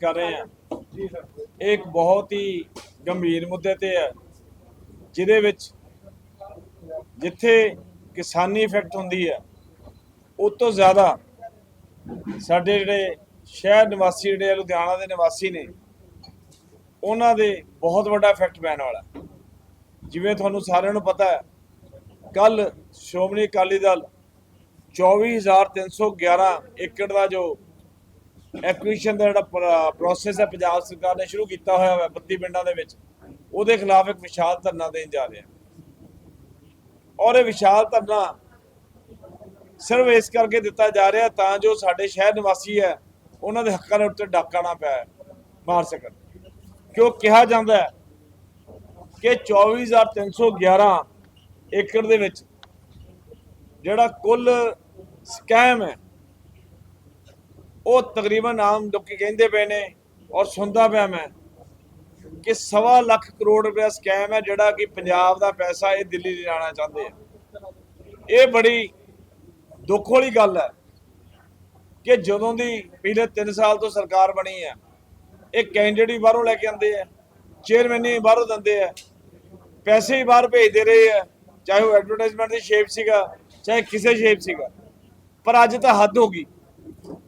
ਕਰ ਰਹੇ ਹਾਂ ਇਹ ਇੱਕ ਬਹੁਤ ਹੀ ਗੰਭੀਰ ਮੁੱਦੇ ਤੇ ਹੈ, ਜਿਹਦੇ ਵਿੱਚ ਜਿੱਥੇ ਕਿਸਾਨੀ ਇਫੈਕਟ ਹੁੰਦੀ ਹੈ ਉਹ ਤੋਂ ਜ਼ਿਆਦਾ ਸਾਡੇ ਜਿਹੜੇ ਸ਼ਹਿਰ ਨਿਵਾਸੀ, ਜਿਹੜੇ ਲੁਧਿਆਣਾ ਦੇ ਨਿਵਾਸੀ ਨੇ, ਉਹਨਾਂ ਦੇ ਬਹੁਤ ਵੱਡਾ ਇਫੈਕਟ ਪੈਣ ਵਾਲਾ ਜਿਵੇਂ ਤੁਹਾਨੂੰ ਸਾਰਿਆਂ ਨੂੰ ਪਤਾ ਹੈ, ਕੱਲ ਸ਼੍ਰੋਮਣੀ ਅਕਾਲੀ ਦਲ 24311 ਏਕੜ ਦਾ ਜੋ ਐਕੁਇਸ਼ਨ ਦਾ ਜਿਹੜਾ ਪ੍ਰੋਸੈਸ ਹੈ, ਪੰਜਾਬ ਸਰਕਾਰ ਨੇ ਸ਼ੁਰੂ ਕੀਤਾ ਹੋਇਆ ਹੈ 32 ਪਿੰਡਾਂ ਦੇ ਵਿੱਚ, ਉਹਦੇ ਖਿਲਾਫ ਇੱਕ ਵਿਸ਼ਾਲ ਧਰਨਾ ਦੇਣ ਜਾ ਰਹੇ। ਹਾਂ ਔਰ ਇਹ ਵਿਸ਼ਾਲ ਧਰਨਾ ਸਿਰਫ ਇਸ ਕਰਕੇ ਦਿੱਤਾ ਜਾ ਰਿਹਾ ਤਾਂ ਜੋ ਸਾਡੇ ਸ਼ਹਿਰ ਨਿਵਾਸੀ ਹੈ, ਉਹਨਾਂ ਦੇ ਹੱਕਾਂ ਦੇ ਉੱਤੇ ਡਾਕਾ ਨਾ ਪੈ, ਮਾਰ ਸਕਣ। ਕਿਉਂ ਕਿਹਾ ਜਾਂਦਾ ਹੈ ਕਿ 24311 ਏਕੜ ਦੇ ਵਿੱਚ ਜਿਹੜਾ ਕੁੱਲ ਸਕੈਮ ਹੈ ਉਹ ਤਕਰੀਬਨ ਆਮ ਲੋਕੀ ਕਹਿੰਦੇ ਪਏ ਨੇ ਔਰ ਸੁਣਦਾ ਪਿਆ ਮੈਂ ਕਿ ਸਵਾ ਲੱਖ ਕਰੋੜ ਰੁਪਇਆ ਸਕੈਮ ਹੈ ਜਿਹੜਾ ਕਿ ਪੰਜਾਬ ਦਾ ਪੈਸਾ ਇਹ ਦਿੱਲੀ ਲਿਜਾਣਾ ਚਾਹੁੰਦੇ ਆ। ਇਹ ਬੜੀ ਦੁੱਖ ਵਾਲੀ ਗੱਲ ਹੈ ਕਿ ਜਦੋਂ ਦੀ ਪਿਛਲੇ 3 ਸਾਲ ਤੋਂ ਸਰਕਾਰ ਬਣੀ ਹੈ, ਇਹ ਕੈਂਡੀਡੇਟ ਹੀ ਬਾਹਰੋਂ ਲੈ ਕੇ ਆਉਂਦੇ ਆ ਚੇਅਰਮੈਨ ਹੀ ਬਾਹਰੋਂ ਦਿੰਦੇ ਆ, ਪੈਸੇ ਹੀ ਬਾਹਰ ਭੇਜਦੇ ਰਹੇ ਆ, ਚਾਹੇ ਉਹ ਐਡਵਰਟਾਈਜ਼ਮੈਂਟ ਦੀ ਸ਼ੇਪ ਸੀਗਾ, ਚਾਹੇ ਕਿਸੇ ਸ਼ੇਪ ਸੀਗਾ। ਪਰ ਅੱਜ ਤਾਂ ਹੱਦ ਹੋ ਗਈ।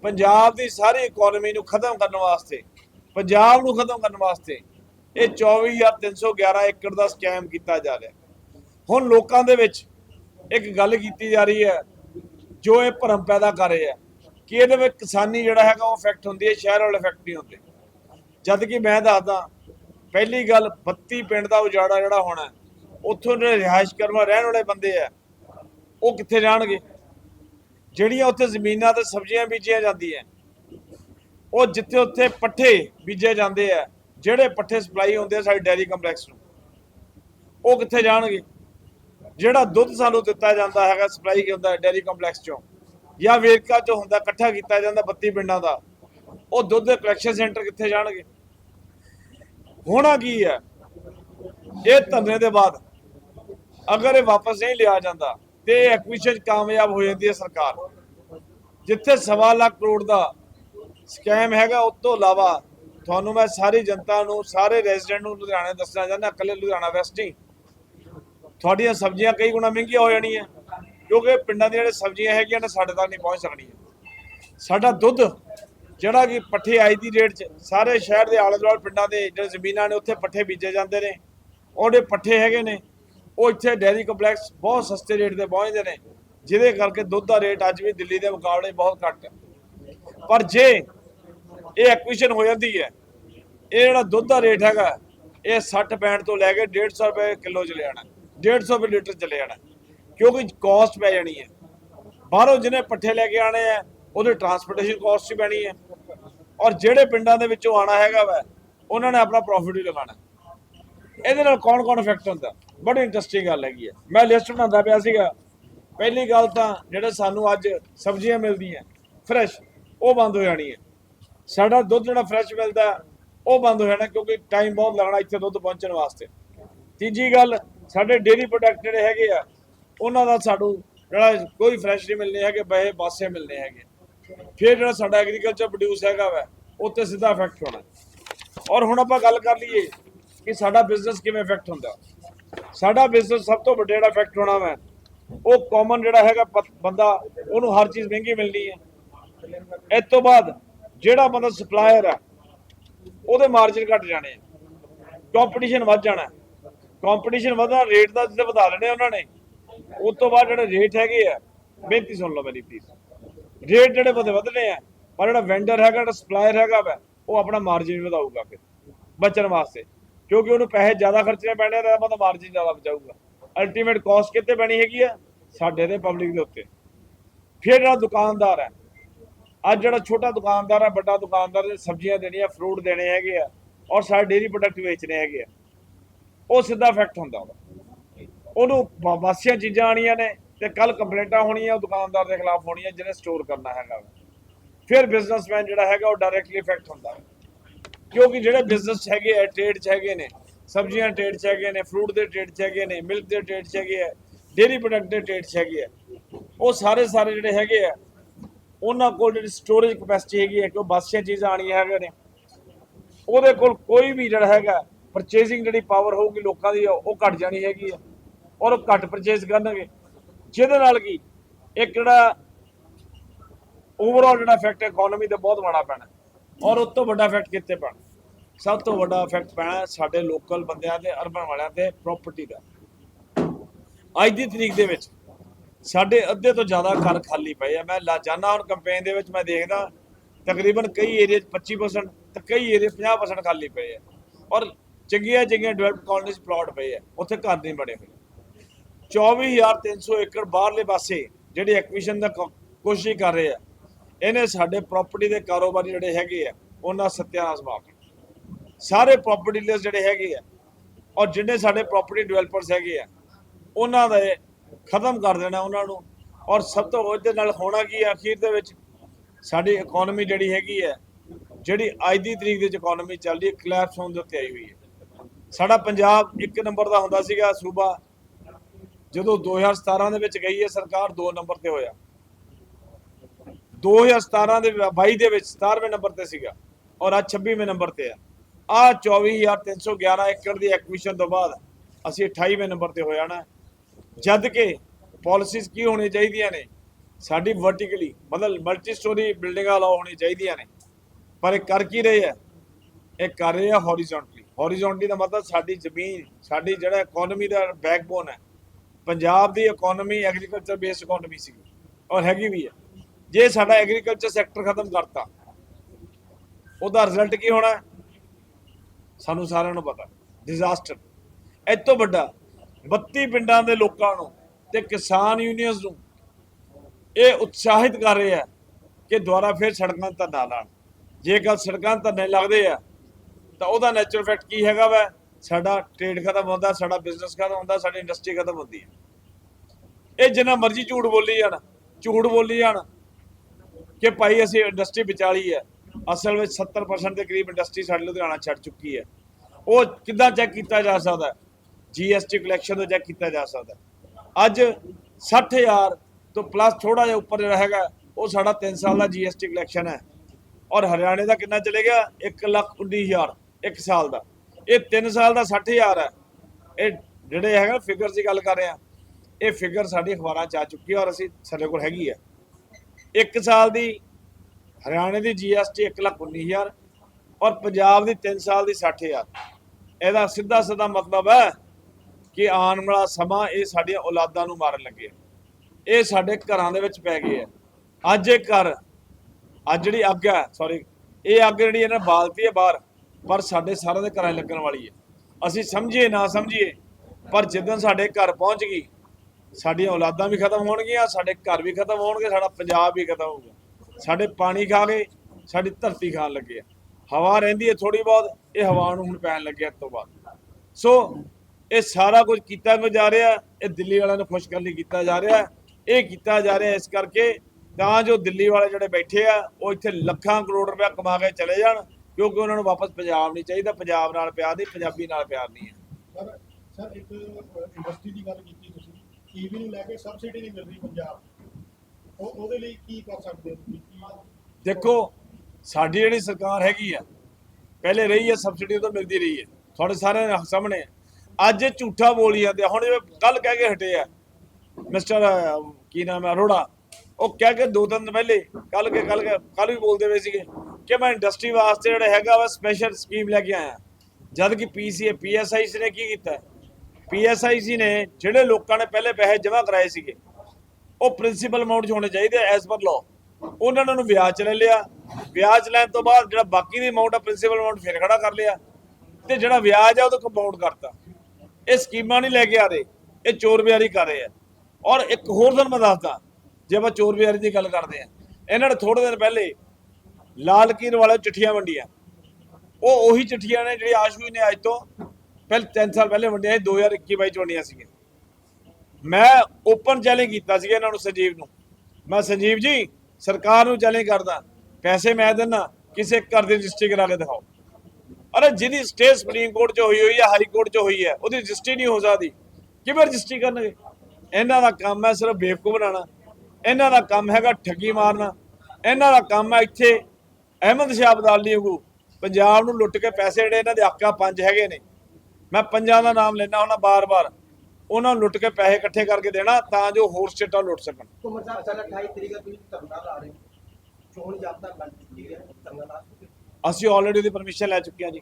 ਪੰਜਾਬ ਦੀ ਸਾਰੀ ਇਕਨੋਮੀ ਨੂੰ ਖਤਮ ਕਰਨ ਵਾਸਤੇ, ਪੰਜਾਬ ਨੂੰ ਖਤਮ ਕਰਨ ਵਾਸਤੇ ਇਹ 24311 ਏਕੜ ਦਾ ਸਕੈਮ ਕੀਤਾ ਜਾ ਰਿਹਾ। ਹੁਣ ਲੋਕਾਂ ਦੇ ਵਿੱਚ ਇੱਕ ਗੱਲ ਕੀਤੀ ਜਾ ਰਹੀ ਹੈ, ਜੋ ਇਹ ਭਰਮ ਪੈਦਾ ਕਰ ਰਹੇ ਆ ਕਿ ਇਹਦੇ ਵਿੱਚ ਕਿਸਾਨੀ ਜਿਹੜਾ ਹੈਗਾ ਉਹ ਇਫੈਕਟ ਹੁੰਦੀ ਹੈ, ਸ਼ਹਿਰ ਵਾਲੇ ਇਫੈਕਟ ਨਹੀਂ ਹੁੰਦੇ। ਜਦ ਕਿ ਮੈਂ ਦੱਸਦਾ, ਪਹਿਲੀ ਗੱਲ 32 ਪਿੰਡ ਦਾ ਉਜਾੜਾ ਜਿਹੜਾ ਹੋਣਾ, ਉੱਥੋਂ ਜਿਹੜੇ ਰਿਹਾਇਸ਼ ਕਰਵਾ ਰਹਿਣ ਵਾਲੇ ਬੰਦੇ ਆ, ਉਹ ਕਿੱਥੇ ਜਾਣਗੇ? ਜਿਹੜੀਆਂ ਉੱਥੇ ਜ਼ਮੀਨਾਂ ਤੇ ਸਬਜ਼ੀਆਂ ਬੀਜੀਆਂ ਜਾਂਦੀਆਂ ਉਹ ਜਿੱਥੇ ਉੱਥੇ ਪੱਠੇ ਬੀਜੇ ਜਾਂਦੇ ਆ, ਜਿਹੜੇ ਪੱਠੇ ਸਪਲਾਈ ਹੁੰਦੇ ਆ ਸਾਡੇ ਡੈਰੀ ਕੰਪਲੈਕਸ ਨੂੰ, ਉਹ ਕਿੱਥੇ ਜਾਣਗੇ? ਜਿਹੜਾ ਦੁੱਧ ਸਾਨੂੰ ਦਿੱਤਾ ਜਾਂਦਾ ਹੈਗਾ, ਸਪਲਾਈ ਹੁੰਦਾ ਡੈਰੀ ਕੰਪਲੈਕਸ ਚੋਂ, ਜਾਂ ਵੇਰਕਾ ਚੋਂ ਹੁੰਦਾ, ਇਕੱਠਾ ਕੀਤਾ ਜਾਂਦਾ 32 ਪਿੰਡਾਂ ਦਾ, ਉਹ ਦੁੱਧ ਦੇ ਕਲੈਕਸ਼ਨ ਸੈਂਟਰ ਕਿੱਥੇ ਜਾਣਗੇ? ਹੋਣਾ ਕੀ ਹੈ? ਇਹ ਧਰਨੇ ਦੇ ਬਾਅਦ ਅਗਰ ਇਹ ਵਾਪਸ ਨਹੀਂ ਲਿਆ ਜਾਂਦਾ, ਤੇ ਐਕਵਿਸ਼ਨ ਕਾਮਯਾਬ ਹੋ ਜਾਂਦੀ ਹੈ ਸਰਕਾਰ। ਜਿੱਥੇ ਸਵਾ ਲੱਖ ਕਰੋੜ ਦਾ ਸਕੈਮ ਹੈਗਾ, ਉਸ ਤੋਂ ਇਲਾਵਾ ਤੁਹਾਨੂੰ ਮੈਂ ਸਾਰੀ ਜਨਤਾ ਨੂੰ, ਸਾਰੇ ਰੈਜ਼ੀਡੈਂਟ ਨੂੰ ਲੁਧਿਆਣਾ ਦੱਸਣਾ ਚਾਹੁੰਦਾ, ਇਕੱਲੇ ਲੁਧਿਆਣਾ ਵੈਸਟ ਹੀ ਤੁਹਾਡੀਆਂ ਸਬਜ਼ੀਆਂ ਕਈ ਗੁਣਾ ਮਹਿੰਗੀਆਂ ਹੋ ਜਾਣੀਆਂ, ਕਿਉਂਕਿ ਪਿੰਡਾਂ ਦੀਆਂ ਜਿਹੜੇ ਸਬਜ਼ੀਆਂ ਹੈਗੀਆਂ ਨੇ, ਸਾਡੇ ਤੱਕ ਨਹੀਂ ਪਹੁੰਚ ਸਕਣੀਆਂ। ਸਾਡਾ ਦੁੱਧ, ਜਿਹੜਾ ਕਿ ਪੱਠੇ ਆਈ ਦੀ ਰੇਟ 'ਚ, ਸਾਰੇ ਸ਼ਹਿਰ ਦੇ ਆਲੇ ਦੁਆਲੇ ਪਿੰਡਾਂ ਦੇ ਜਿਹੜੇ ਜ਼ਮੀਨਾਂ ਨੇ, ਉੱਥੇ ਪੱਠੇ ਬੀਜੇ ਜਾਂਦੇ ਨੇ। ਉਹਦੇ ਪੱਠੇ ਹੈਗੇ ਨੇ, ਉਹ ਇੱਥੇ ਡੈਰੀ ਕੰਪਲੈਕਸ ਬਹੁਤ ਸਸਤੇ ਰੇਟ ਤੇ ਪਹੁੰਚਦੇ ਨੇ। ਜਿਹਦੇ ਕਰਕੇ ਦੁੱਧ ਦਾ ਰੇਟ ਅੱਜ ਵੀ ਦਿੱਲੀ ਦੇ ਮੁਕਾਬਲੇ ਬਹੁਤ ਘੱਟ ਹੈ। ਪਰ ਜੇ ਇਹ ਐਕੁਇਸ਼ਨ ਹੋ ਜਾਂਦੀ ਹੈ, ਇਹ ਜਿਹੜਾ ਦੁੱਧ ਦਾ ਰੇਟ ਹੈਗਾ, ਇਹ 60 65 ਤੋਂ ਲੈ ਕੇ 150 ਰੁਪਏ ਕਿਲੋ ਚਲੇ ਜਾਣਾ 150 ਰੁਪਏ ਲੀਟਰ ਚਲੇ ਜਾਣਾ ਕਿਉਂਕਿ ਕਾਸਟ ਪੈ ਜਾਣੀ ਹੈ। ਬਾਹਰੋਂ ਜਿਹਨੇ ਪੱਠੇ ਲੈ ਕੇ ਆਣੇ ਆ ਉਹਦੇ ਟਰਾਂਸਪੋਰਟੇਸ਼ਨ ਕਾਸਟ ਹੀ ਪੈਣੀ ਹੈ। ਔਰ ਜਿਹੜੇ ਪਿੰਡਾਂ ਦੇ ਵਿੱਚੋਂ ਆਣਾ ਹੈਗਾ ਵਾ, ਉਹਨਾਂ ਨੇ ਆਪਣਾ ਪ੍ਰੋਫਿਟ ਹੀ ਲਗਾਉਣਾ। ਇਹਦੇ ਨਾਲ ਕੌਣ ਕੌਣ ਇਫੈਕਟ ਹੁੰਦਾ? ਬੜੀ ਇੰਟਰਸਟਿੰਗ ਗੱਲ ਹੈਗੀ ਹੈ। ਮੈਂ ਲਿਸਟ ਬਣਾਉਂਦਾ ਪਿਆ ਸੀਗਾ। ਪਹਿਲੀ ਗੱਲ ਤਾਂ ਜਿਹੜਾ ਸਾਨੂੰ ਅੱਜ ਸਬਜ਼ੀਆਂ ਮਿਲਦੀਆਂ ਫਰੈਸ਼ ਉਹ ਬੰਦ ਹੋ ਜਾਣੀ ਹੈ ਸਾਡਾ ਦੁੱਧ ਜਿਹੜਾ ਫਰੈਸ਼ ਮਿਲਦਾ, ਉਹ ਬੰਦ ਹੋ ਜਾਣਾ ਕਿਉਂਕਿ ਟਾਈਮ ਬਹੁਤ ਲੱਗਣਾ ਇੱਥੇ ਦੁੱਧ ਪਹੁੰਚਣ ਵਾਸਤੇ। ਤੀਜੀ ਗੱਲ, ਸਾਡੇ ਡੇਰੀ ਪ੍ਰੋਡਕਟ ਜਿਹੜੇ ਹੈਗੇ ਆ, ਉਹਨਾਂ ਦਾ ਸਾਨੂੰ ਜਿਹੜਾ ਕੋਈ ਫਰੈਸ਼ ਨਹੀਂ ਮਿਲਨੇ ਹੈਗੇ, ਬਹੇ ਬਾਸੇ ਮਿਲਨੇ ਹੈਗੇ। ਫਿਰ ਜਿਹੜਾ ਸਾਡਾ ਐਗਰੀਕਲਚਰ ਪ੍ਰੋਡਿਊਸ ਹੈਗਾ ਵਾ, ਉੱਤੇ ਸਿੱਧਾ ਇਫੈਕਟ ਹੋਣਾ। ਔਰ ਹੁਣ ਆਪਾਂ ਗੱਲ ਕਰ ਲਈਏ ਕਿ ਸਾਡਾ ਬਿਜ਼ਨਸ ਕਿਵੇਂ ਇਫੈਕਟ ਹੁੰਦਾ। ਸਾਡਾ ਬਿਜ਼ਨਸ ਸਭ ਤੋਂ ਵੱਡਾ ਜਿਹੜਾ ਇਫੈਕਟ ਹੋਣਾ ਵਾ ਉਹ ਕਾਮਨ ਜਿਹੜਾ ਹੈਗਾ ਬੰਦਾ, ਉਹਨੂੰ ਹਰ ਚੀਜ਼ ਮਹਿੰਗੀ ਮਿਲਣੀ ਹੈ। ਇਸ ਤੋਂ ਬਾਅਦ ਜਿਹੜਾ ਬੰਦਾ ਸਪਲਾਇਰ ਹੈ, ਉਹਦੇ ਮਾਰਜਨ ਘਟ ਜਾਣੇ ਆ। ਕੰਪੀਟੀਸ਼ਨ ਵੱਧ ਜਾਣਾ। ਕੰਪੀਟੀਸ਼ਨ ਵਧਾ ਰੇਟ ਦਾ ਜਿੱਦ ਵਧਾ ਲੈਣੇ ਉਹਨਾਂ ਨੇ, ਉਸ ਤੋਂ ਬਾਅਦ ਜਿਹੜੇ ਰੇਟ ਹੈਗੇ ਆ, ਬੇਨਤੀ ਸੁਣ ਲਓ ਮੇਰੀ ਪਲੀਜ਼ ਰੇਟ ਜਿਹੜੇ ਵਧੇ ਵਧਣੇ ਆ, ਪਰ ਜਿਹੜਾ ਵੈਂਡਰ ਹੈਗਾ, ਜਿਹੜਾ ਸਪਲਾਇਰ ਹੈਗਾ ਵਾ, ਉਹ ਆਪਣਾ ਮਾਰਜਨ ਵਧਾਊਗਾ ਫਿਰ ਬਚਣ ਵਾਸਤੇ। ਕਿਉਂਕਿ ਉਹਨੂੰ ਪੈਸੇ ਜ਼ਿਆਦਾ ਖਰਚਣੇ ਪੈਣੇ ਤਾਂ ਉਹਦਾ ਮਾਰਜਨ ਜ਼ਿਆਦਾ ਬਚਾਊਗਾ। ਅਲਟੀਮੇਟ ਕਾਸਟ ਕਿਤੇ ਪੈਣੀ ਹੈਗੀ ਆ? ਸਾਡੇ ਦੇ ਪਬਲਿਕ ਦੇ ਉੱਤੇ। ਫਿਰ ਜਿਹੜਾ ਦੁਕਾਨਦਾਰ ਹੈ, ਅੱਜ ਜਿਹੜਾ ਛੋਟਾ ਦੁਕਾਨਦਾਰ ਹੈ, ਵੱਡਾ ਦੁਕਾਨਦਾਰ ਨੇ ਸਬਜ਼ੀਆਂ ਦੇਣੀਆਂ ਫਰੂਟ ਦੇਣੇ ਹੈਗੇ ਆ ਔਰ ਸਾਡੇ ਡੇਰੀ ਪ੍ਰੋਡਕਟ ਵੇਚਣੇ ਹੈਗੇ ਆ, ਉਹ ਸਿੱਧਾ ਇਫੈਕਟ ਹੁੰਦਾ ਉਹਦਾ। ਉਹਨੂੰ ਵਾ- ਵਾਸੀਆਂ ਚੀਜ਼ਾਂ ਆਣੀਆਂ ਨੇ ਤੇ ਕੱਲ ਕੰਪਲੇਂਟਾਂ ਹੋਣੀਆਂ, ਉਹ ਦੁਕਾਨਦਾਰ ਦੇ ਖਿਲਾਫ ਹੋਣੀਆਂ, ਜਿਹਨੇ ਸਟੋਰ ਕਰਨਾ ਹੈਗਾ। ਫਿਰ ਬਿਜ਼ਨਸਮੈਨ ਜਿਹੜਾ ਹੈਗਾ, ਉਹ ਡਾਇਰੈਕਟਲੀ ਇਫੈਕਟ ਹੁੰਦਾ। ਕਿਉਂਕਿ ਜਿਹੜੇ ਬਿਜ਼ਨਸ ਹੈਗੇ ਆ ਟ੍ਰੇਡ 'ਚ ਹੈਗੇ ਨੇ ਸਬਜ਼ੀਆਂ ਟ੍ਰੇਡ 'ਚ ਹੈਗੇ ਨੇ ਫਰੂਟ ਦੇ ਟ੍ਰੇਡ 'ਚ ਹੈਗੇ ਨੇ ਮਿਲਕ ਦੇ ਟ੍ਰੇਡ 'ਚ ਹੈਗੇ ਆ ਡੇਰੀ ਪ੍ਰੋਡਕਟ ਦੇ ਟ੍ਰੇਡ 'ਚ ਹੈਗੇ ਆ। ਉਹ ਸਾਰੇ ਸਾਰੇ ਜਿਹੜੇ ਹੈਗੇ ਆ, ਉਹਨਾਂ ਕੋਲ ਜਿਹੜੀ ਸਟੋਰੇਜ ਕਪੈਸਿਟੀ ਹੈਗੀ ਹੈ ਕਿ ਉਹ ਬਾਸੀਆਂ ਚੀਜ਼ਾਂ ਆਣੀਆਂ ਹੈਗੀਆਂ ਨੇ। ਉਹਦੇ ਕੋਲ ਕੋਈ ਵੀ ਜਿਹੜਾ ਹੈਗਾ ਪਰਚੇਸਿੰਗ ਜਿਹੜੀ ਪਾਵਰ ਹੋਊਗੀ ਲੋਕਾਂ ਦੀ, ਉਹ ਘਟ ਜਾਣੀ ਹੈਗੀ ਆ ਔਰ ਉਹ ਘੱਟ ਪਰਚੇਸ ਕਰਨਗੇ। ਜਿਹਦੇ ਨਾਲ ਕੀ, ਇੱਕ ਜਿਹੜਾ ਓਵਰਆਲ ਜਿਹੜਾ ਇਫੈਕਟ ਇਕਨੋਮੀ ਤੇ ਬਹੁਤ ਮਾੜਾ ਪੈਣਾ। ਔਰ ਉਸ ਤੋਂ ਵੱਡਾ ਇਫੈਕਟ ਕਿੱਥੇ ਪੈਣਾ? ਸਭ ਤੋਂ ਵੱਡਾ ਇਫੈਕਟ ਪੈਣਾ ਸਾਡੇ ਲੋਕਲ ਬੰਦਿਆਂ ਤੇ ਅਰਬਨ ਵਾਲਿਆਂ ਤੇ ਪ੍ਰਾਪਰਟੀ ਦਾ। ਅੱਜ ਦੀ ਤਰੀਕ ਦੇ ਵਿੱਚ ਸਾਡੇ ਅੱਧੇ ਤੋਂ ਜ਼ਿਆਦਾ ਘਰ ਖਾਲੀ ਪਏ ਆ। ਮੈਂ ਲਾ ਜਾਣਾ ਹੁਣ ਕੰਪੇਨ ਦੇ ਵਿੱਚ, ਮੈਂ ਦੇਖਦਾ ਤਕਰੀਬਨ ਕਈ ਏਰੀਆ 'ਚ 25% ਤੇ ਕਈ ਏਰੀਆ 50% ਖਾਲੀ ਪਏ ਆ। ਔਰ ਚੰਗੀਆਂ ਚੰਗੀਆਂ ਡਿਵੈਲਪ ਕਾਲਨੀਜ਼ ਪਲਾਟ ਪਏ ਆ। ਉੱਥੇ ਘਰ ਨਹੀਂ ਬਣੇ ਹੋਏ। 24300 ਏਕੜ ਬਾਹਰਲੇ ਪਾਸੇ ਜਿਹੜੇ ਐਕਵੀਸ਼ਨ ਦਾ ਕ- ਕੋਸ਼ਿਸ਼ ਕਰ ਰਹੇ ਆ, ਇਹਨੇ ਸਾਡੇ ਪ੍ਰਾਪਰਟੀ ਦੇ ਕਾਰੋਬਾਰੀ ਜਿਹੜੇ ਹੈਗੇ ਆ, ਉਹਨਾਂ ਸਤਿਆਨਾਸ਼ ਮਾਰ ਸਾਰੇ ਪ੍ਰਾਪਰਟੀ ਡੀਲਰਸ ਜਿਹੜੇ ਹੈਗੇ ਆ, ਔਰ ਜਿੰਨੇ ਸਾਡੇ ਪ੍ਰਾਪਰਟੀ ਡਿਵੈਲਪਰਸ ਹੈਗੇ ਆ, ਉਹਨਾਂ ਦੇ ਖਤਮ ਕਰ ਦੇਣਾ ਉਹਨਾਂ ਨੂੰ। ਔਰ ਸਭ ਤੋਂ ਉਹਦੇ ਨਾਲ ਹੋਣਾ ਕੀ ਹੈ ਅਖੀਰ ਦੇ ਵਿੱਚ ਸਾਡੀ ਇਕਨੋਮੀ ਜਿਹੜੀ ਹੈਗੀ ਹੈ ਜਿਹੜੀ ਅੱਜ ਦੀ ਤਰੀਕ ਦੇ ਵਿੱਚ ਇਕਨੋਮੀ ਚੱਲ ਰਹੀ ਹੈ ਕਲੈਪਸ ਹੋਣ ਦੇ ਉੱਤੇ ਆਈ ਹੋਈ ਹੈ। ਸਾਡਾ ਪੰਜਾਬ ਇੱਕ ਨੰਬਰ ਦਾ ਹੁੰਦਾ ਸੀਗਾ, ਸੂਬਾ। ਜਦੋਂ 2017 ਦੇ ਵਿੱਚ ਗਈ ਹੈ ਸਰਕਾਰ 2 ਨੰਬਰ ਤੇ ਹੋਇਆ। 2017 ਦੇ 22 ਦੇ ਵਿੱਚ 17ਵੇਂ ਨੰਬਰ ਤੇ ਸੀਗਾ, ਔਰ ਅੱਜ 26ਵੇਂ ਨੰਬਰ ਤੇ ਆ। ਆ 24311 ਏਕੜ ਦੀ ਐਕਵੀਸ਼ਨ ਤੋਂ ਬਾਅਦ ਅਸੀਂ 28ਵੇਂ ਨੰਬਰ ਤੇ ਹੋ ਜਾਣਾ ਜਦ ਕਿ ਪਾਲਿਸੀਜ਼ ਕੀ ਹੋਣੀ ਚਾਹੀਦੀਆਂ ਨੇ? ਸਾਡੀ ਵਰਟੀਕਲੀ ਮਤਲਬ ਮਲਟੀ ਸਟੋਰੀ ਬਿਲਡਿੰਗਾਂ ਲਾਓ ਹੋਣੀ ਚਾਹੀਦੀਆਂ ਨੇ। ਪਰ ਇਹ ਕਰ ਕੀ ਰਹੇ ਆ? ਇਹ ਕਰ ਰਹੇ ਆ ਹੌਰੀਜ਼ੌਂਟਲੀ ਹੌਰੀਜ਼ੌਂਟਲੀ ਦਾ ਮਤਲਬ ਸਾਡੀ ਜ਼ਮੀਨ, ਸਾਡੀ ਜਿਹੜਾ ਇਕਨੋਮੀ ਦਾ ਬੈਕਬੋਨ ਹੈ। ਪੰਜਾਬ ਦੀ ਇਕਨੋਮੀ ਐਗਰੀਕਲਚਰ ਬੇਸਡ ਇਕਨੋਮੀ ਸੀ। ਔਰ ਹੈਗੀ ਵੀ ਹੈ। ਜੇ ਸਾਡਾ ਐਗਰੀਕਲਚਰ ਸੈਕਟਰ ਖਤਮ ਕਰਤਾ, ਉਹਦਾ ਰਿਜ਼ਲਟ ਕੀ ਹੋਣਾ? ਸਾਨੂੰ ਸਾਰਿਆਂ ਨੂੰ ਪਤਾ। ਡਿਜ਼ਾਸਟਰ ਇਹ ਤੋਂ ਵੱਡਾ 32 ਪਿੰਡਾਂ ਦੇ ਲੋਕਾਂ ਨੂੰ ਤੇ ਕਿਸਾਨ ਯੂਨੀਅਨਸ ਨੂੰ ਇਹ ਉਤਸ਼ਾਹਿਤ ਕਰ ਰਹੇ ਆ ਕਿ ਦੁਬਾਰਾ ਫਿਰ ਸੜਕਾਂ ਤੇ ਧਰਨਾ ਲਾਣ ਜੇਕਰ ਸੜਕਾਂ ਤੇ ਧਰਨੇ ਲੱਗਦੇ ਆ, ਤਾਂ ਉਹਦਾ ਨੈਚੁਰਲ ਇਫੈਕਟ ਕੀ ਹੈਗਾ ਵਾ? ਸਾਡਾ ਟ੍ਰੇਡ ਖਤਮ ਹੁੰਦਾ, ਸਾਡਾ ਬਿਜ਼ਨਸ ਖਤਮ ਹੁੰਦਾ, ਸਾਡੀ ਇੰਡਸਟਰੀ ਖਤਮ ਹੁੰਦੀ ਹੈ ਇਹ ਜਿੰਨਾ ਮਰਜ਼ੀ ਝੂਠ ਬੋਲੀ ਜਾਣ, ਝੂਠ ਬੋਲੀ ਜਾਣ ਕਿ ਭਾਈ ਅਸੀਂ ਇੰਡਸਟਰੀ ਵਿਚਾਲੀ ਹੈ ਅਸਲ ਵਿੱਚ 70% ਦੇ ਕਰੀਬ ਇੰਡਸਟਰੀ ਸਾਡੇ ਲੁਧਿਆਣਾ ਛੱਡ ਚੁੱਕੀ ਹੈ। ਉਹ ਕਿੱਦਾਂ ਚੈੱਕ ਕੀਤਾ ਜਾ ਸਕਦਾ ਜੀਐਸਟੀ ਕਲੈਕਸ਼ਨ ਤੋਂ ਚੈੱਕ ਕੀਤਾ ਜਾ ਸਕਦਾ ਅੱਜ 60000 ਤੋਂ ਪਲੱਸ ਥੋੜਾ ਜਿਹਾ ਉੱਪਰ ਜਿਹੜਾ ਹੈਗਾ, ਉਹ ਸਾਡਾ 3 ਸਾਲ ਦਾ ਜੀਐਸਟੀ ਕਲੈਕਸ਼ਨ ਹੈ। ਔਰ ਹਰਿਆਣੇ ਦਾ ਕਿੰਨਾ ਚਲੇ ਗਿਆ? 119000 ਇੱਕ ਸਾਲ ਦਾ। ਇਹ 3 ਸਾਲ ਦਾ 60000 ਹੈ। ਇਹ ਜਿਹੜੇ ਹੈਗਾ ਫਿਗਰ ਦੀ ਗੱਲ ਕਰ ਰਹੇ ਆ ਇਹ ਫਿਗਰ ਸਾਡੀ ਅਖਬਾਰਾਂ ਚ ਆ ਚੁੱਕੀ ਹੈ ਔਰ ਅਸੀਂ ਸਾਡੇ ਕੋਲ ਹੈਗੀ ਹੈ। ਇੱਕ ਸਾਲ ਦੀ ਹਰਿਆਣੇ ਦੀ ਜੀਐਸਟੀ 119000 ਔਰ ਪੰਜਾਬ ਦੀ 3 ਸਾਲ ਦੀ 60000 ਇਹਦਾ ਸਿੱਧਾ ਸਿੱਧਾ ਮਤਲਬ ਹੈ ਕਿ ਆਉਣ ਵਾਲਾ ਸਮਾਂ ਇਹ ਸਾਡੀਆਂ ਔਲਾਦਾਂ ਨੂੰ ਮਾਰਨ ਲੱਗੇ ਇਹ ਸਾਡੇ ਘਰਾਂ ਦੇ ਵਿੱਚ ਪੈ ਗਏ ਆ। ਅੱਜ ਇਹ ਘਰ, ਅੱਜ ਜਿਹੜੀ ਅੱਗ ਹੈ ਸੌਰੀ ਇਹ ਅੱਗ ਜਿਹੜੀ ਇਹਨਾਂ ਬਾਲਤੀ ਹੈ ਬਾਹਰ, ਪਰ ਸਾਡੇ ਸਾਰਿਆਂ ਦੇ ਘਰਾਂ 'ਚ ਲੱਗਣ ਵਾਲੀ ਹੈ। ਅਸੀਂ ਸਮਝੀਏ, ਨਾ ਸਮਝੀਏ, ਪਰ ਜਿੱਦਣ ਸਾਡੇ ਘਰ ਪਹੁੰਚ ਗਈ, ਸਾਡੀਆਂ ਔਲਾਦਾਂ ਵੀ ਖਤਮ ਹੋਣਗੀਆਂ, ਸਾਡੇ ਘਰ ਵੀ ਖਤਮ ਹੋਣਗੇ, ਸਾਡਾ ਪੰਜਾਬ ਵੀ ਖਤਮ ਹੋਊਗਾ। ਸਾਡੇ ਪਾਣੀ ਖਾ ਗਏ ਸਾਡੀ ਧਰਤੀ ਖਾਣ ਲੱਗੇ ਆ। ਹਵਾ ਰਹਿੰਦੀ ਹੈ ਥੋੜੀ ਬਹੁਤ, ਇਹ ਹਵਾ ਨੂੰ ਹੁਣ ਪੈਣ ਲੱਗਿਆ ਇਸ ਤੋਂ ਬਾਅਦ। ਸੋ ਇਹ ਸਾਰਾ ਕੁਝ ਕੀਤਾ ਕਿਉਂ ਜਾ ਰਿਹਾ? ਇਹ ਦਿੱਲੀ ਵਾਲਿਆਂ ਨੂੰ ਖੁਸ਼ ਕਰਨ ਲਈ ਕੀਤਾ ਜਾ ਰਿਹਾ। ਇਹ ਕੀਤਾ ਜਾ ਰਿਹਾ ਇਸ ਕਰਕੇ ਤਾਂ ਜੋ ਦਿੱਲੀ ਵਾਲੇ ਜਿਹੜੇ ਬੈਠੇ ਆ, ਉਹ ਇੱਥੇ ਲੱਖਾਂ ਕਰੋੜ ਰੁਪਇਆ ਕਮਾ ਕੇ ਚਲੇ ਜਾਣ, ਕਿਉਂਕਿ ਉਹਨਾਂ ਨੂੰ ਵਾਪਸ ਪੰਜਾਬ ਨਹੀਂ ਚਾਹੀਦਾ। ਪੰਜਾਬ ਨਾਲ ਪਿਆਰ ਨਹੀਂ, ਪੰਜਾਬੀ ਨਾਲ ਪਿਆਰ ਨਹੀਂ ਹੈ। ਸਰ ਸਰ, ਇੱਕ ਇੰਡਸਟਰੀ ਦੀ ਗੱਲ ਕੀਤੀ ਤੁਸੀਂ। ਈਵੀ ਨੂੰ ਲੈ ਕੇ ਸਬਸਿਡੀ ਨਹੀਂ ਮਿਲ ਰਹੀ ਪੰਜਾਬ ਉਹ ਉਹਦੇ ਲਈ ਕੀ ਕਰ ਸਕਦੇ ਹੋ ਤੁਸੀਂ? ਕੀ ਦੇਖੋ, ਸਾਡੀ ਜਿਹੜੀ ਸਰਕਾਰ ਹੈਗੀ ਆ, ਪਹਿਲੇ ਰਹੀ ਹੈ ਸਬਸਿਡੀ ਤਾਂ ਮਿਲਦੀ ਰਹੀ ਹੈ ਤੁਹਾਡੇ ਸਾਰਿਆਂ ਦੇ ਸਾਹਮਣੇ ਹੈ। ਅੱਜ ਇਹ ਝੂਠਾ ਬੋਲੀ ਜਾਂਦੇ ਆ। ਹੁਣ ਜਿਵੇਂ ਕੱਲ ਕਹਿ ਕੇ ਹਟੇ ਆ। ਮਿਸਟਰ ਕੀ ਨਾਮ ਹੈ ਅਰੋੜਾ। ਉਹ ਕਹਿ ਕੇ ਦੋ ਦਿਨ ਪਹਿਲੇ ਕੱਲ ਕੇ ਕੱਲ ਕੱਲ ਵੀ ਬੋਲਦੇ ਪਏ ਸੀਗੇ ਕਿ ਮੈਂ ਇੰਡਸਟਰੀ ਵਾਸਤੇ ਜਿਹੜਾ ਹੈਗਾ ਵਾ ਸਪੈਸ਼ਲ ਸਕੀਮ ਲੈ ਕੇ ਆਇਆ। ਜਦ ਕਿ ਪੀਸੀਏ ਪੀਐਸਆਈਸੀ ਨੇ ਕੀ ਕੀਤਾ? ਪੀਐਸਆਈਸੀ ਨੇ ਜਿਹੜੇ ਲੋਕਾਂ ਨੇ ਪਹਿਲੇ ਪੈਸੇ ਜਮ੍ਹਾਂ ਕਰਾਏ ਸੀਗੇ ਉਹ ਪ੍ਰਿੰਸੀਪਲ ਅਮਾਉਂਟ 'ਚ ਹੋਣੇ ਚਾਹੀਦੇ ਐਸ ਪਰ ਲਾਅ ਉਹਨਾਂ ਨੇ ਉਹਨੂੰ ਵਿਆਜ 'ਚ ਲੈ ਲਿਆ। ਵਿਆਜ ਲੈਣ ਤੋਂ ਬਾਅਦ ਜਿਹੜਾ ਬਾਕੀ ਦੀ ਅਮਾਉਂਟ ਆ ਪ੍ਰਿੰਸੀਪਲ ਅਮਾਉਂਟ ਫਿਰ ਖੜਾ ਕਰ ਲਿਆ। ਤੇ ਜਿਹੜਾ ਵਿਆਜ ਆ ਉਹ ਤੋਂ ਕੰਪਾਊਂਡ ਕਰਤਾ। ਇਹ ਸਕੀਮਾਂ ਨਹੀਂ ਲੈ ਕੇ ਆ ਰਹੇ। ਇਹ ਚੋਰ ਬਿਆਰੀ ਕਰ ਰਹੇ ਆ। ਔਰ ਇੱਕ ਹੋਰ ਤੁਹਾਨੂੰ ਮੈਂ ਦੱਸਦਾ, ਜੇ ਆਪਾਂ ਚੋਰ ਬਿਆਰੀ ਦੀ ਗੱਲ ਕਰਦੇ ਆ, ਇਹਨਾਂ ਨੇ ਥੋੜੇ ਦਿਨ ਪਹਿਲੇ ਲਾਲ ਕੀਰ ਵਾਲੇ ਚਿੱਠੀਆਂ ਵੰਡੀਆਂ। ਉਹ ਉਹੀ ਚਿੱਠੀਆਂ ਨੇ ਜਿਹੜੀ ਆਸ਼ੂ ਨੇ ਅੱਜ ਤੋਂ ਪਹਿਲੇ 3 ਸਾਲ ਪਹਿਲੇ ਵੰਡੀਆਂ ਸੀ 2021 22 ਚ ਵੰਡੀਆਂ ਸੀਗੀਆਂ। ਮੈਂ ਓਪਨ ਚੈਲੰਜ ਕੀਤਾ ਸੀਗਾ ਇਹਨਾਂ ਨੂੰ, ਸੰਜੀਵ ਨੂੰ। ਮੈਂ ਸੰਜੀਵ ਜੀ, ਸਰਕਾਰ ਨੂੰ ਚੈਲੰਜ ਕਰਦਾ। ਪੈਸੇ ਮੈਂ ਦਿੰਦਾ, ਕਿਸੇ ਘਰ ਦੀ ਰਜਿਸਟਰੀ ਕਰਾ ਕੇ ਦਿਖਾਓ। ਅਰੇ ਜਿਹਦੀ ਸਟੇ ਸੁਪਰੀਮ ਕੋਰਟ 'ਚ ਹੋਈ ਹੋਈ ਹੈ ਹਾਈ ਕੋਰਟ 'ਚ ਹੋਈ ਹੈ ਉਹਦੀ ਰਜਿਸਟਰੀ ਨਹੀਂ ਹੋ ਸਕਦੀ। ਕਿਵੇਂ ਰਜਿਸਟਰੀ ਕਰਨਗੇ? ਇਹਨਾਂ ਦਾ ਕੰਮ ਹੈ ਸਿਰਫ ਬੇਵਕੂ ਬਣਾਉਣਾ। ਇਹਨਾਂ ਦਾ ਕੰਮ ਹੈਗਾ ਠੱਗੀ ਮਾਰਨਾ। ਇਹਨਾਂ ਦਾ ਕੰਮ ਹੈ ਇੱਥੇ ਅਹਿਮਦ ਸ਼ਾਹ ਅਬਦਾਲੀ ਵਾਂਗੂ ਪੰਜਾਬ ਨੂੰ ਲੁੱਟ ਕੇ ਪੈਸੇ ਜਿਹੜੇ ਇਹਨਾਂ ਦੇ ਹੱਕਾਂ ਪੰਜ ਹੈਗੇ ਨੇ। ਮੈਂ ਪੰਜਾਂ ਦਾ ਨਾਮ ਲੈਣਾ ਹੁੰਦਾ ਬਾਰ-ਬਾਰ ਉਹਨਾਂ ਨੂੰ ਲੁੱਟ ਕੇ ਪੈਸੇ ਇਕੱਠੇ ਕਰਕੇ ਦੇਣਾ ਤਾਂ ਜੋ ਹੋਰ ਸਟੇਟਾਂ ਲੁੱਟ ਸਕਣ। ਘੁੰਮਣ ਸਾਹਿਬ ਚੱਲ 28 ਤਰੀਕ ਨੂੰ ਤੁਸੀਂ ਧਰਨਾ ਲਾ ਰਹੇ ਹੋ। ਚੋਣ ਜਾਬਤਾ ਬਣ ਚੁੱਕੀ ਹੈ ਧਰਨਾ ਲਾ ਚੁੱਕੇ ਅਸੀਂ ਆਲਰੇਡੀ ਉਹਦੀ ਪਰਮਿਸ਼ਨ ਲੈ ਚੁੱਕੇ ਹਾਂ ਜੀ।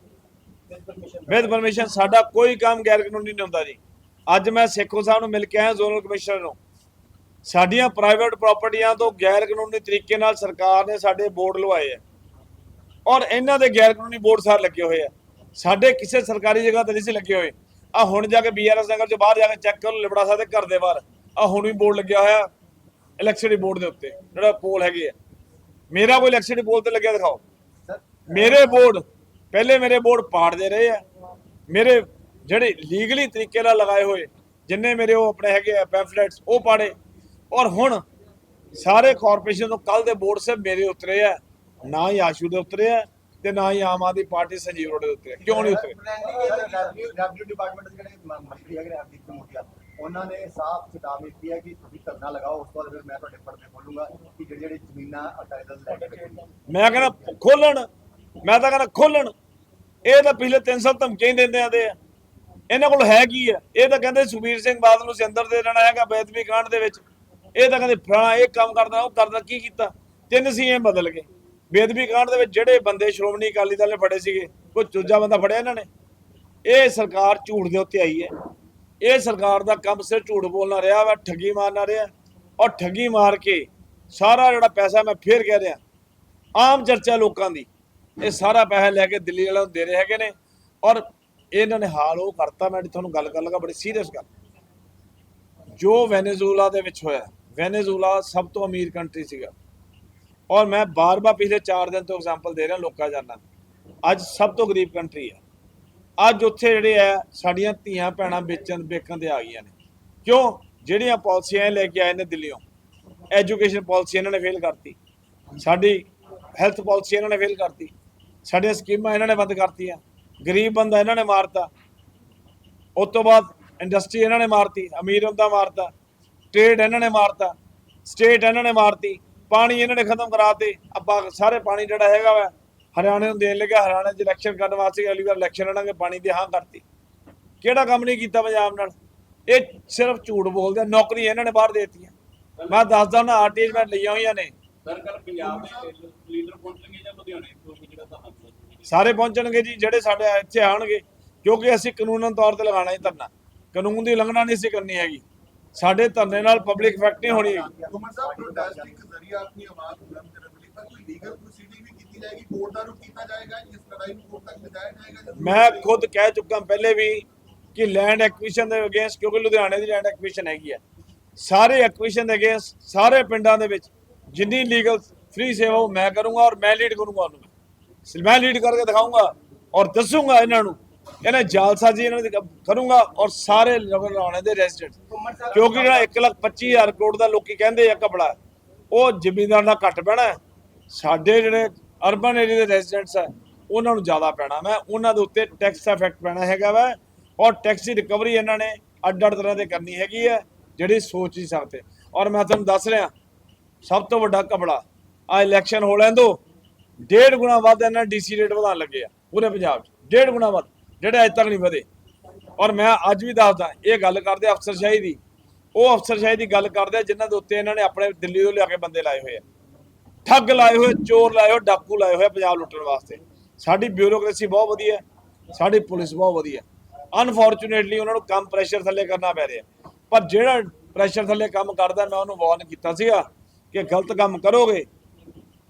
ਵਿਦ ਪਰਮਿਸ਼ਨ ਸਾਡਾ ਕੋਈ ਕੰਮ ਗੈਰ ਕਾਨੂੰਨੀ ਨਹੀਂ ਹੁੰਦਾ ਜੀ। ਅੱਜ ਮੈਂ ਸੇਖੋ ਸਾਹਿਬ ਨੂੰ ਮਿਲ ਕੇ ਆਇਆ ਜ਼ੋਨਲ ਕਮਿਸ਼ਨਰ ਨੂੰ। ਸਾਡੀਆਂ ਪ੍ਰਾਈਵੇਟ ਪ੍ਰਾਪਰਟੀਆਂ ਤੋਂ ਗੈਰ ਕਾਨੂੰਨੀ ਤਰੀਕੇ ਨਾਲ ਸਰਕਾਰ ਨੇ ਸਾਡੇ ਬੋਰਡ ਲਵਾਏ ਆ ਔਰ ਇਹਨਾਂ ਦੇ ਗੈਰ ਕਾਨੂੰਨੀ ਬੋਰਡ ਸਾਰ ਲੱਗੇ ਹੋਏ ਆ ਸਾਡੇ ਕਿਸੇ ਸਰਕਾਰੀ ਜਗ੍ਹਾ ਤੇ ਨਹੀਂ ਸੀ ਲੱਗੇ ਹੋਏ। ਆ ਹੁਣ ਜਾ ਕੇ ਬੀਆਰਐਸ ਨਗਰ ਚ ਬਾਹਰ ਜਾ ਕੇ ਚੈੱਕ ਕਰੋ ਲਿਬੜਾ ਸਾਹਿਬ ਦੇ ਘਰ ਦੇ ਬਾਹਰ। ਆ ਹੁਣ ਵੀ ਬੋਰਡ ਲੱਗਿਆ ਹੋਇਆ ਇਲੈਕਟ੍ਰਿਸਿਟੀ ਬੋਰਡ ਦੇ ਉੱਤੇ ਜਿਹੜਾ ਪੋਲ ਹੈਗੇ ਆ। ਮੇਰਾ ਕੋਈ ਇਲੈਕਟ੍ਰਿਸਿਟੀ ਪੋਲ ਤੇ ਲੱਗਿਆ ਦਿਖਾਓ। ਮੇਰੇ ਬੋਰਡ ਪਹਿਲੇ ਮੇਰੇ ਬੋਰਡ ਪਾੜਦੇ ਰਹੇ ਆ। ਮੇਰੇ ਜਿਹੜੇ ਲੀਗਲੀ ਤਰੀਕੇ ਨਾਲ ਲਗਾਏ ਹੋਏ ਜਿੰਨੇ ਮੇਰੇ ਉਹ ਆਪਣੇ ਹੈਗੇ ਆ ਪੈਂਫਲੇਟਸ ਉਹ ਪਾੜੇ। ਔਰ ਹੁਣ ਸਾਰੇ ਕਾਰਪੋਰੇਸ਼ਨ ਤੋਂ ਕੱਲ ਦੇ ਬੋਰਡ ਸੇ ਮੇਰੇ ਉਤਰੇ ਆ ਨਾ ਹੀ ਆਸ਼ੂ ਦੇ ਉਤਰੇ ਆ। ਤੇ ਨਾ ਹੀ ਆਮ ਆਦਮੀ ਪਾਰਟੀ ਸੰਜੀਵ ਰੋਡ ਦੇ ਉਤਰੇ ਆ। ਕਿਉਂ ਨਹੀਂ ਉਤਰੇ ਰੈਵਨਿਊ ਡਿਪਾਰਟਮੈਂਟ ਦੇ ਜਿਹੜੇ ਮ- ਮੰਤਰੀ ਹੈਗੇ ਨੇ ਹਰਦੀਪ ਸਿੰਘ ਮੋਟੀਆ ਉਹਨਾਂ ਨੇ ਸਾਫ਼ ਚੇਤਾਵਨੀ ਦਿੱਤੀ ਹੈ ਕਿ ਤੁਸੀਂ ਧਰਨਾ ਲਗਾਓ ਉਸ ਤੋਂ ਬਾਅਦ ਫਿਰ ਮੈਂ ਤੁਹਾਡੇ ਪਰਦੇ ਖੋਲੂੰਗਾ ਕਿ ਜਿਹੜੀ ਜਿਹੜੀ ਜ਼ਮੀਨਾਂ ਟਾਈਟਲ ਲੈ ਕੇ ਬੈਠੇ ਨੇ। ਮੈਂ ਕਹਿੰਦਾ ਖੋਲਣ ਮੈਂ ਤਾਂ ਕਹਿੰਦਾ ਖੋਲਣ। ਇਹ ਤਾਂ ਪਿਛਲੇ 3 ਸਾਲ ਧਮਕੀਆਂ ਹੀ ਦਿੰਦੇ ਆਦੇ ਆ। ਇਹਨਾਂ ਕੋਲ ਹੈ ਕੀ ਆ ਇਹ ਤਾਂ ਕਹਿੰਦੇ ਸੁਖਬੀਰ ਸਿੰਘ ਬਾਦਲ ਨੂੰ ਸਿੰਦਰ ਦੇ ਦੇਣਾ ਹੈਗਾ ਬੇਦਬੀ ਕਾਂਡ ਦੇ ਵਿੱਚ। ਇਹ ਤਾਂ ਕਹਿੰਦੇ ਫਲਾਣਾ ਇਹ ਕੰਮ ਕਰਦਾ ਉਹ ਕਰਦਾ ਕੀ ਕੀਤਾ? ਤਿੰਨ ਸੀਐਮ ਬਦਲ ਗਏ। ਬੇਦਬੀ ਕਾਂਡ ਦੇ ਵਿੱਚ ਜਿਹੜੇ ਬੰਦੇ ਸ਼੍ਰੋਮਣੀ ਅਕਾਲੀ ਦਲ ਨੇ ਫੜੇ ਸੀਗੇ, ਕੋਈ ਚੂਜਾ ਬੰਦਾ ਫੜਿਆ ਇਹਨਾਂ ਨੇ? ਇਹ ਸਰਕਾਰ ਝੂਠ ਦੇ ਉੱਤੇ ਆਈ ਹੈ। ਇਹ ਸਰਕਾਰ ਦਾ ਕੰਮ ਸਿਰ ਝੂਠ ਬੋਲਣਾ ਰਿਹਾ ਵਾ, ਠੱਗੀ ਮਾਰਨਾ ਰਿਹਾ। ਔਰ ਠੱਗੀ ਮਾਰ ਕੇ ਸਾਰਾ ਜਿਹੜਾ ਪੈਸਾ ਮੈਂ ਫੇਰ ਕਹਿ ਰਿਹਾ, ਆਮ ਚਰਚਾ ਲੋਕਾਂ ਦੀ, ਇਹ ਸਾਰਾ ਪੈਸਾ ਲੈ ਕੇ ਦਿੱਲੀ ਵਾਲਿਆਂ ਨੂੰ ਦੇ ਰਹੇ ਹੈਗੇ ਨੇ। ਔਰ ਇਹਨਾਂ ਨੇ ਹਾਲ ਉਹ ਕਰਤਾ, ਮੈਂ ਤੁਹਾਨੂੰ ਗੱਲ ਕਰ ਲੱਗਾ, ਬੜੀ ਸੀਰੀਅਸ ਗੱਲ। ਜੋ ਵੈਨੇਜ਼ੂਲਾ ਦੇ ਵਿੱਚ ਹੋਇਆ ਵੈਨੇਜ਼ੂਲਾ ਸਭ ਤੋਂ ਅਮੀਰ ਕੰਟਰੀ ਸੀਗਾ। ਔਰ ਮੈਂ ਬਾਰ-ਬਾਰ ਪਿਛਲੇ 4 ਦਿਨ ਤੋਂ ਐਗਜ਼ਾਮਪਲ ਦੇ ਰਿਹਾ ਲੋਕਾਂ ਜਾਨਾਂ ਅੱਜ ਸਭ ਤੋਂ ਗਰੀਬ ਕੰਟਰੀ ਆ। ਅੱਜ ਉੱਥੇ ਜਿਹੜੇ ਆ, ਸਾਡੀਆਂ ਧੀਆਂ ਭੈਣਾਂ ਵੇਚਣ, ਵੇਖਣ ਤੇ ਆ ਗਈਆਂ ਨੇ। ਕਿਉਂ? ਜਿਹੜੀਆਂ ਪਾਲਿਸੀਆਂ ਇਹ ਲੈ ਕੇ ਆਏ ਨੇ ਦਿੱਲੀੋਂ। ਐਜੂਕੇਸ਼ਨ ਪਾਲਿਸੀ ਇਹਨਾਂ ਨੇ ਫੇਲ ਕਰਤੀ। ਸਾਡੀ ਹੈਲਥ ਪਾਲਿਸੀ ਇਹਨਾਂ ਨੇ ਫੇਲ ਕਰਤੀ। ਸਾਡੀਆਂ ਸਕੀਮਾਂ ਇਹਨਾਂ ਨੇ ਬੰਦ ਕਰਤੀਆਂ। ਗਰੀਬ ਬੰਦਾ ਇਹਨਾਂ ਨੇ ਮਾਰਤਾ। ਉਸ ਤੋਂ ਬਾਅਦ ਇੰਡਸਟਰੀ ਇਹਨਾਂ ਨੇ ਮਾਰਤੀ। ਅਮੀਰ ਬੰਦਾ ਮਾਰਤਾ। ਟ੍ਰੇਡ ਇਹਨਾਂ ਨੇ ਮਾਰਤਾ। ਸਟੇਟ ਇਹਨਾਂ ਨੇ ਮਾਰਤੀ। ਪਾਣੀ ਇਹਨਾਂ ਨੇ ਖਤਮ ਕਰਾਤੇ। ਆਪਾਂ ਸਾਰੇ ਪਾਣੀ ਜਿਹੜਾ ਹੈਗਾ ਵਾ ਹਰਿਆਣੇ ਨੂੰ ਦੇਣ ਲੱਗਾ ਹਰਿਆਣੇ 'ਚ ਇਲੈਕਸ਼ਨ ਕਰਨ ਵਾਸਤੇ ਅਗਲੀ ਵਾਰ ਇਲੈਕਸ਼ਨ ਲੜਾਂਗੇ ਪਾਣੀ ਦੀ ਹਾਂ ਕਰਤੀ। ਕਿਹੜਾ ਕੰਮ ਨਹੀਂ ਕੀਤਾ ਪੰਜਾਬ ਨਾਲ? ਇਹ ਸਿਰਫ ਝੂਠ ਬੋਲਦੇ ਨੌਕਰੀ ਇਹਨਾਂ ਨੇ ਬਾਹਰ ਦੇ ਦਿੱਤੀਆਂ। ਮੈਂ ਦੱਸਦਾ ਨਾ ਆਰਟੀਆਈ ਮੈਂ ਲਈਆਂ ਹੋਈਆਂ ਨੇ। ਸਰ ਕੱਲ ਪੰਜਾਬ ਦੇ ਲੀਡਰ ਪਹੁੰਚਣਗੇ ਜਾਂ ਲੁਧਿਆਣੇ ਤੋਂ ਜਿਹੜਾ ਤਾਂ ਸਾਰੇ ਪਹੁੰਚਣਗੇ ਜੀ ਜਿਹੜੇ ਸਾਡੇ ਇੱਥੇ ਆਣਗੇ ਕਿਉਂਕਿ ਅਸੀਂ ਕਾਨੂੰਨਨ ਤੌਰ ਤੇ ਲਗਾਣਾ ਹੀ ਧਰਨਾ। ਕਾਨੂੰਨ ਦੀ ਉਲੰਘਣਾ ਨਹੀਂ ਸੀ ਕਰਨੀ ਹੈਗੀ। ਸਾਡੇ ਧਰਨੇ ਨਾਲ ਪਬਲਿਕ ਇਫੈਕਟ ਨਹੀਂ ਹੋਣੀ ਹੈਗੀ ਗੁਮਨ ਸਾਹਿਬ ਪ੍ਰੋਟੈਸਟ ਇੱਕ ਜ਼ਰੀਆ ਆਪਣੀ ਆਵਾਜ਼ ਬੁਲੰਦ ਕਰਨ ਦੇ ਲਈ ਪਰ ਕੋਈ ਲੀਗਲ ਪ੍ਰੋਸੀਡਿੰਗ ਵੀ ਕੀਤੀ ਜਾਏਗੀ ਕੋਰਟ ਦਾ ਰੁਖ ਕੀਤਾ ਜਾਏਗਾ ਇਸ ਲੜਾਈ ਨੂੰ ਕੋਰਟ ਤੱਕ ਲਿਜਾਇਆ ਜਾਏਗਾ ਜਾਂ ਮੈਂ ਖੁਦ ਕਹਿ ਚੁੱਕਾ ਪਹਿਲੇ ਵੀ ਕਿ ਲੈਂਡ ਐਕਵੀਸ਼ਨ ਦੇ ਅਗੇਂਸਟ ਕਿਉਂਕਿ ਲੁਧਿਆਣੇ ਦੀ ਲੈਂਡ ਐਕਵੀਸ਼ਨ ਹੈਗੀ ਹੈ ਸਾਰੇ ਐਕਵੀਸ਼ਨ ਦੇ ਅਗੇਂਸਟ ਸਾਰੇ ਪਿੰਡਾਂ ਦੇ ਵਿੱਚ ਜਿੰਨੀ ਲੀਗਲ ਫ੍ਰੀ ਸੇਵਾ ਉਹ ਮੈਂ ਕਰੂੰਗਾ ਔਰ ਮੈਂ ਲੀਡ ਕਰੂੰਗਾ ਉਹਨੂੰ ਮੈਂ। ਮੈਂ ਲੀਡ ਕਰਕੇ ਦਿਖਾਊਂਗਾ ਔਰ ਦੱਸੂੰਗਾ ਇਹਨਾਂ ਨੂੰ ਇਹਨਾਂ ਜਾਲਸਾਜ਼ੀ ਇਹਨਾਂ ਦੀ ਕਰੂੰਗਾ ਔਰ ਸਾਰੇ ਲੁਧਿਆਣੇ ਦੇ ਰੈਜ਼ੀਡੈਂਟ। ਕਿਉਂਕਿ ਜਿਹੜਾ 1 ਲੱਖ 25 ਹਜ਼ਾਰ ਕਰੋੜ ਦਾ ਲੋਕੀ ਕਹਿੰਦੇ ਆ ਕਪੜਾ, ਉਹ ਜ਼ਿਮੀਂਦਾਰ ਦਾ ਘੱਟ ਪੈਣਾ ਸਾਡੇ ਜਿਹੜੇ ਅਰਬਨ ਏਰੀਆ ਦੇ ਰੈਜ਼ੀਡੈਂਟਸ ਆ ਉਹਨਾਂ ਨੂੰ ਜ਼ਿਆਦਾ ਪੈਣਾ ਮੈਂ। ਉਹਨਾਂ ਦੇ ਉੱਤੇ ਟੈਕਸ ਦਾ ਇਫੈਕਟ ਪੈਣਾ ਹੈਗਾ ਵਾ ਔਰ ਟੈਕਸ ਦੀ ਰਿਕਵਰੀ ਇਹਨਾਂ ਨੇ ਅੱਡ ਅੱਡ ਤਰ੍ਹਾਂ ਦੇ ਕਰਨੀ ਹੈਗੀ ਹੈ, ਜਿਹੜੀ ਸੋਚ ਨਹੀਂ ਸਕਦੇ। ਔਰ ਮੈਂ ਤੁਹਾਨੂੰ ਦੱਸ ਰਿਹਾ, ਸਭ ਤੋਂ ਵੱਡਾ ਕਪੜਾ ਆ ਇਲੈਕਸ਼ਨ ਹੋ ਲੈਣ ਦੋ, ਡੇਢ ਗੁਣਾ ਵੱਧ ਇਹਨਾਂ ਡੀਸੀ ਰੇਟ ਵਧਾਉਣ ਲੱਗੇ ਆ, ਪੂਰੇ ਪੰਜਾਬ 'ਚ। ਡੇਢ ਗੁਣਾ ਵੱਧ। ਜਿਹੜੇ ਅਜੇ ਤੱਕ ਨਹੀਂ ਵਧੇ। ਔਰ ਮੈਂ ਅੱਜ ਵੀ ਦੱਸਦਾ, ਇਹ ਗੱਲ ਕਰਦੇ ਅਫਸਰਸ਼ਾਹੀ ਦੀ। ਉਹ ਅਫਸਰਸ਼ਾਹੀ ਦੀ ਗੱਲ ਕਰਦੇ ਆ ਜਿਨ੍ਹਾਂ ਦੇ ਉੱਤੇ ਇਹਨਾਂ ਨੇ ਆਪਣੇ ਦਿੱਲੀ ਤੋਂ ਲਿਆ ਕੇ ਬੰਦੇ ਲਾਏ ਹੋਏ ਆ। ਠੱਗ ਲਾਏ ਹੋਏ, ਚੋਰ ਲਾਏ ਹੋਏ, ਡਾਕੂ ਲਾਏ ਹੋਏ ਪੰਜਾਬ ਲੁੱਟਣ ਵਾਸਤੇ। ਸਾਡੀ ਬਿਊਰੋਕ੍ਰੇਸੀ ਬਹੁਤ ਵਧੀਆ ਸਾਡੀ ਪੁਲਿਸ ਬਹੁਤ ਵਧੀਆ ਅਨਫੋਰਚੂਨੇਟਲੀ ਉਹਨਾਂ ਨੂੰ ਕੰਮ ਪ੍ਰੈਸ਼ਰ ਥੱਲੇ ਕਰਨਾ ਪੈ ਰਿਹਾ ਪਰ ਜਿਹੜਾ ਪ੍ਰੈਸ਼ਰ ਥੱਲੇ ਕੰਮ ਕਰਦਾ, ਮੈਂ ਉਹਨੂੰ ਵਾਰਨ ਕੀਤਾ ਸੀਗਾ ਕਿ ਗਲਤ ਕੰਮ ਕਰੋਗੇ,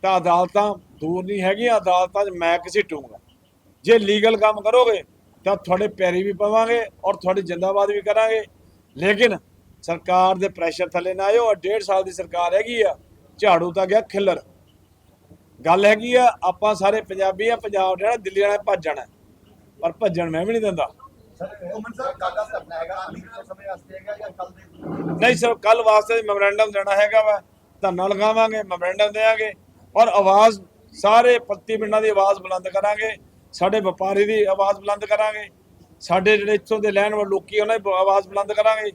ਤਾਂ ਅਦਾਲਤਾਂ ਦੂਰ ਨਹੀਂ ਹੈਗੀਆਂ। ਅਦਾਲਤਾਂ 'ਚ ਮੈਂ ਕਿਸੇ ਟੂੰਗਾ। ਜੇ ਲੀਗਲ ਕੰਮ ਕਰੋਗੇ ਤਾਂ ਤੁਹਾਡੇ ਪੈਰੀ ਵੀ ਪਵਾਂਗੇ ਔਰ ਤੁਹਾਡੀ ਜਿੰਦਾਬਾਦ ਵੀ ਕਰਾਂਗੇ। ਲੇਕਿਨ ਸਰਕਾਰ ਦੇ ਪ੍ਰੈਸ਼ਰ ਥੱਲੇ ਨਾ ਆਇਓ ਔਰ ਡੇਢ ਸਾਲ ਦੀ ਸਰਕਾਰ ਹੈਗੀ ਆ ਝਾੜੂ ਤਾਂ ਗਿਆ ਖਿੱਲਰ। ਗੱਲ ਹੈਗੀ ਆ ਆਪਾਂ ਸਾਰੇ ਪੰਜਾਬੀ ਆ ਪੰਜਾਬ ਜਿਹੜਾ ਦਿੱਲੀ ਵਾਲਾ ਭੱਜ ਜਾਣਾ। ਪਰ ਭੱਜਣ ਮੈਂ ਵੀ ਨਹੀਂ ਦਿੰਦਾ। ਨਹੀਂ ਸਰ ਕੱਲ ਵਾਸਤੇ ਮੈਮੋਰੈਂਡਮ ਦੇਣਾ ਹੈਗਾ ਵਾ। ਧਰਨਾ ਲਗਾਵਾਂਗੇ ਮੈਮੋਰੈਂਡਮ ਦੇਵਾਂਗੇ। ਔਰ ਆਵਾਜ਼ ਸਾਰੇ ਪੱਤੀ ਪਿੰਡਾਂ ਦੀ ਆਵਾਜ਼ ਬੁਲੰਦ ਕਰਾਂਗੇ। ਸਾਡੇ ਵਪਾਰੀ ਦੀ ਆਵਾਜ਼ ਬੁਲੰਦ ਕਰਾਂਗੇ। ਸਾਡੇ ਜਿਹੜੇ ਇੱਥੋਂ ਦੇ ਲੈਣ ਵਾਲੇ ਲੋਕੀ ਉਹਨਾਂ ਦੀ ਆਵਾਜ਼ ਬੁਲੰਦ ਕਰਾਂਗੇ।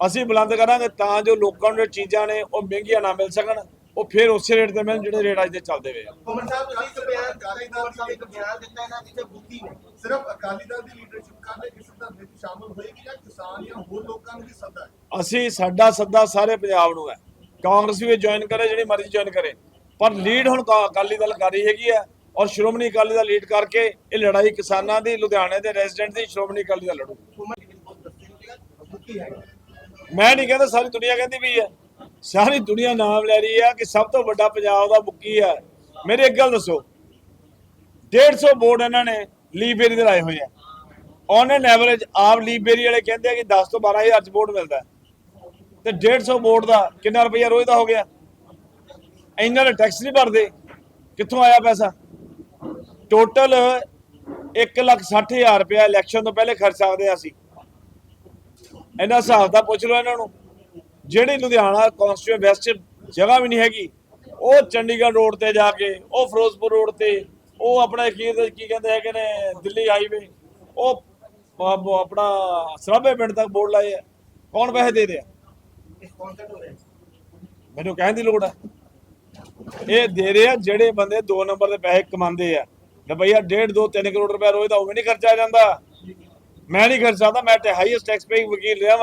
ਅਸੀਂ ਬੁਲੰਦ ਕਰਾਂਗੇ ਤਾਂ ਜੋ ਲੋਕਾਂ ਨੂੰ ਚੀਜ਼ਾਂ ਨੇ ਉਹ ਮਹਿੰਗੀਆਂ ਨਾ ਮਿਲ ਸਕਣ। ਉਹ ਫਿਰ ਉਸੇ ਰੇਟ ਤੇ ਮਿਲਣ ਜਿਹੜੇ ਰੇਟ ਅੱਜ ਦੇ ਚੱਲਦੇ ਵੇ ਆ। ਕੁਮਰ ਸਾਹਿਬ ਤੁਸੀਂ ਇੱਕ ਬਿਆਨ ਤੁਸੀਂ ਕੁਮਰ ਸਾਹਿਬ ਇੱਕ ਬਿਆਨ ਦਿੱਤਾ ਇਹਨਾਂ ਜਿੱਥੇ ਬੁੱਧੀ ਨੇ ਸਿਰਫ ਅਕਾਲੀ ਦਲ ਦੀ ਲੀਡਰਸ਼ਿਪ ਕਰਨੇ ਇਸ ਧਰਨੇ ਵਿੱਚ ਸ਼ਾਮਲ ਹੋਏਗੀ ਜਾਂ ਕਿਸਾਨ ਜਾਂ ਹੋਰ ਲੋਕਾਂ ਨੂੰ ਵੀ ਸੱਦਾ ਹੈ? ਅਸੀਂ ਸਾਡਾ ਸੱਦਾ ਸਾਰੇ ਪੰਜਾਬ ਨੂੰ ਹੈ। ਕਾਂਗਰਸ ਵੀ ਜੁਆਇਨ ਕਰੇ ਜਿਹੜੀ ਮਰਜ਼ੀ ਜੁਆਇਨ ਕਰੇ। ਪਰ ਲੀਡ ਹੁਣ ਅਕਾਲੀ ਦਲ ਕਰ ਰਹੀ ਹੈਗੀ ਹੈ। ਔਰ ਸ਼੍ਰੋਮਣੀ ਅਕਾਲੀ ਦਾ ਲੀਡ ਕਰਕੇ ਇਹ ਲੜਾਈ ਕਿਸਾਨਾਂ ਦੀ, ਲੁਧਿਆਣੇ ਦੇ ਰੈਜ਼ੀਡੈਂਟ ਦੀ, ਸ਼੍ਰੋਮਣੀ ਅਕਾਲੀ ਦਾ ਲੜੂ। ਮੈਂ ਨਹੀਂ ਕਹਿੰਦਾ ਸਾਰੀ ਦੁਨੀਆ ਕਹਿੰਦੀ ਵੀ ਹੈ। ਸਾਰੀ ਦੁਨੀਆ ਨਾਮ ਲੈ ਰਹੀ ਹੈ ਕਿ ਸਭ ਤੋਂ ਵੱਡਾ ਪੰਜਾਬ ਦਾ ਬੁੱਕੀ ਹੈ। ਮੇਰੇ ਇੱਕ ਗੱਲ ਦੱਸੋ 150 ਬੋਰਡ ਇਹਨਾਂ ਨੇ ਲੀਬੇਰੀ ਦੇ ਲਾਏ ਹੋਏ ਆ। ਔਨ ਐਨ ਐਵਰੇਜ ਆਪ ਲੀਬੇਰੀ ਵਾਲੇ ਕਹਿੰਦੇ ਆ ਕਿ 10 ਤੋਂ 12000 ਚ ਬੋਰਡ ਮਿਲਦਾ ਹੈ। ਤੇ 150 ਬੋਰਡ ਦਾ ਕਿੰਨਾ ਰੁਪਈਆ ਰੋਜ਼ ਦਾ ਹੋ ਗਿਆ? ਇਹਨਾਂ ਨੇ ਟੈਕਸ ਨਹੀਂ ਭਰਦੇ। ਕਿੱਥੋਂ ਆਇਆ ਪੈਸਾ? ਟੋਟਲ 160000 ਰੁਪਇਆ ਇਲੈਕਸ਼ਨ ਤੋਂ ਪਹਿਲੇ ਖਰਚ ਸਕਦੇ ਆ ਅਸੀਂ। ਇਹਨਾਂ ਹਿਸਾਬ ਦਾ ਪੁੱਛ ਲਓ ਇਹਨਾਂ ਨੂੰ। ਜਿਹੜੀ ਲੁਧਿਆਣਾ ਕਨਸਟੀਟਿਊਸ਼ਨ ਵੈਸਟ ਜਗ੍ਹਾ ਵੀ ਨਹੀਂ ਹੈਗੀ, ਉਹ ਚੰਡੀਗੜ੍ਹ ਰੋਡ ਤੇ ਜਾ ਕੇ, ਉਹ ਫਿਰੋਜ਼ਪੁਰ ਰੋਡ ਤੇ, ਉਹ ਆਪਣਾ ਕੀ ਕੀ ਕਹਿੰਦੇ ਹੈਗੇ ਨੇ, ਦਿੱਲੀ ਹਾਈਵੇ ਉਹ ਆਪਣਾ ਸਰਾਭੇ ਪਿੰਡ ਤੱਕ ਬੋਰਡ ਲਾਏ ਆ। ਕੌਣ ਪੈਸੇ ਦੇ ਰਿਹਾ? ਰਿਹਾ ਮੈਨੂੰ ਕਹਿਣ ਦੀ ਲੋੜ ਹੈ ਇਹ ਦੇ ਰਹੇ ਆ ਜਿਹੜੇ ਬੰਦੇ 2 ਨੰਬਰ ਦੇ ਪੈਸੇ ਕਮਾਉਂਦੇ ਆ। ਰੁਪਈਆ 1.5 2 3 ਕਰੋੜ ਰੁਪਏ ਰੋਜ਼ ਦਾ ਉਹ ਵੀ ਨਹੀਂ ਖਰਚਾ ਜਾਂਦਾ। ਮੈਂ ਨਹੀਂ ਖਰਚ ਸਕਦਾ, ਮੈਂ ਤੇ ਹਾਈਐਸਟ ਟੈਕਸ ਪੇਇੰਗ ਵਕੀਲ ਰਿਹਾ ਵਾਂ।